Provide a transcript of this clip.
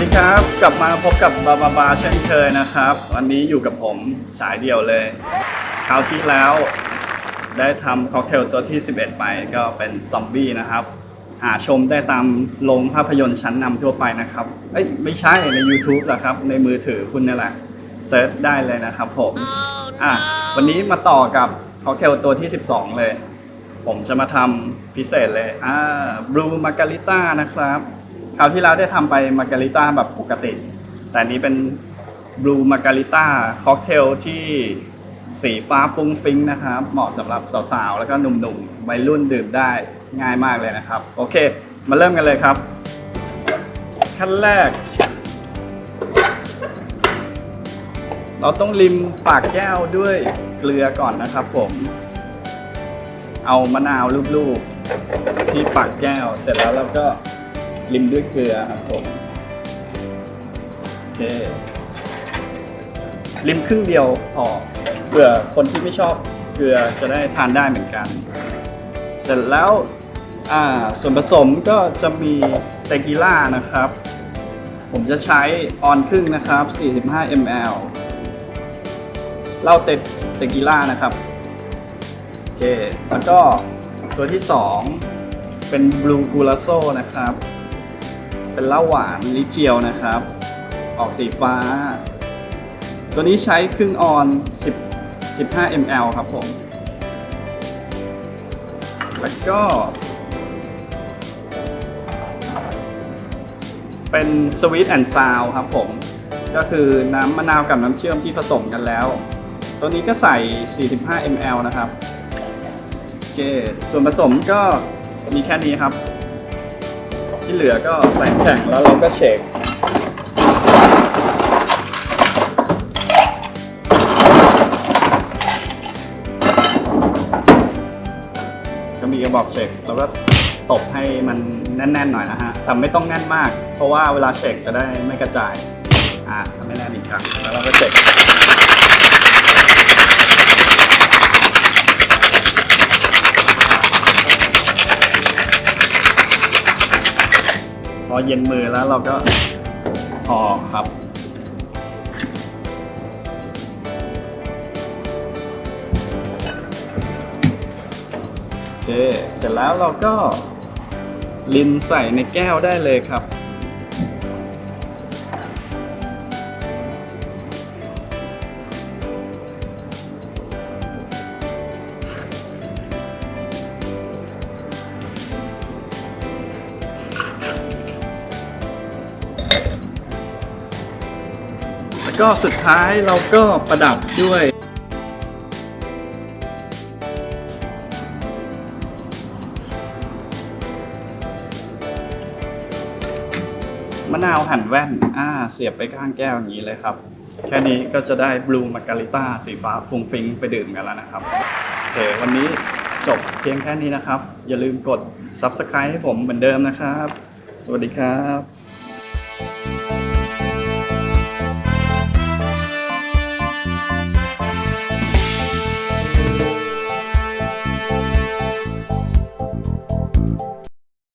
วัสดีครับ กลับมาพบกับบาบาบาเช่นเคยนะครับ วันนี้อยู่กับผมฉายเดียวเลย คราวที่แล้วได้ทำค็อกเทลตัวที่ 11 ไปก็เป็นซอมบี้นะครับ หาชมได้ตามโรงภาพยนตร์ชั้นนำทั่วไปนะครับ เอ้ย ไม่ใช่ใน YouTube แหละครับ ในมือถือคุณนี่แหละเซิร์ชได้เลยนะครับผม อะ วันนี้มาต่อกับค็อกเทลตัวที่ 12 เลย ผมจะมาทำพิเศษเลย อ่าบลูมาการิต้านะครับ คราวที่แล้วได้ทำไปมาการิต้าแบบปกติ แต่อันนี้เป็นบลูมาการิต้าค็อกเทลที่สีฟ้าฟุ้งฟิ้งนะครับ เหมาะสำหรับสาวๆ แล้วก็หนุ่มๆวัยรุ่นดื่มได้ง่ายมากเลยนะครับ โอเค มาเริ่มกันเลยครับ ขั้นแรก เราต้องริมปากแก้วด้วยเกลือก่อนนะครับผม เอามะนาวลูบๆที่ปากแก้วเสร็จแล้วเราก็ ริมด้วยเกลือครับผมโอเคริมครึ่งเดียวพอเผื่อคนที่ไม่ชอบเกลือจะได้ทานได้เหมือนกัน เสร็จแล้วอ่าส่วนผสมก็จะมีเตกิล่านะครับ ผมจะใช้ออนครึ่งนะครับ 45 ml เหล้าเตเตกิล่านะครับโอเคแล้วก็ตัวที่สองเป็นบลูกูลาโซนะครับ เป็นเหล้าหวานลิเจียวนะครับ ออกสีฟ้า ตัวนี้ใช้ครึ่งออน10 15 ml ครับผม แล้วก็ เป็นสวีทแอนด์ซาวครับผม ก็คือน้ำมะนาวกับน้ำเชื่อมที่ผสมกันแล้ว ตัวนี้ก็ใส่ 45 ml นะครับ โอเค ส่วนผสมก็มีแค่นี้ครับ ที่เหลือก็ใส่แข็งแล้วเราก็เชคก็มีกระบอกเชคแล้วก็ตบให้มันแน่นๆหน่อยนะฮะแต่ไม่ต้องแน่นมาก เพราะว่าเวลาเชคจะได้ไม่กระจายอ่าทำให้แน่นอีกครั้งแล้วเราก็เชค พอเย็นมือแล้วเราก็พอครับ โอเค เสร็จแล้วเราก็ลินใส่ในแก้วได้เลยครับ แล้วก็สุดท้ายเราก็ประดับด้วยมะนาวหั่นแว่น อ่า เสียบไปข้างแก้วอย่างนี้เลยครับ แค่นี้ก็จะได้บลูมาการิต้าสีฟ้าฟุงฟิงไปดื่มกันแล้วนะครับ โอเค วันนี้จบเพียงแค่นี้นะครับ อย่าลืมกด Subscribe ให้ผมเหมือนเดิมนะครับ สวัสดีครับ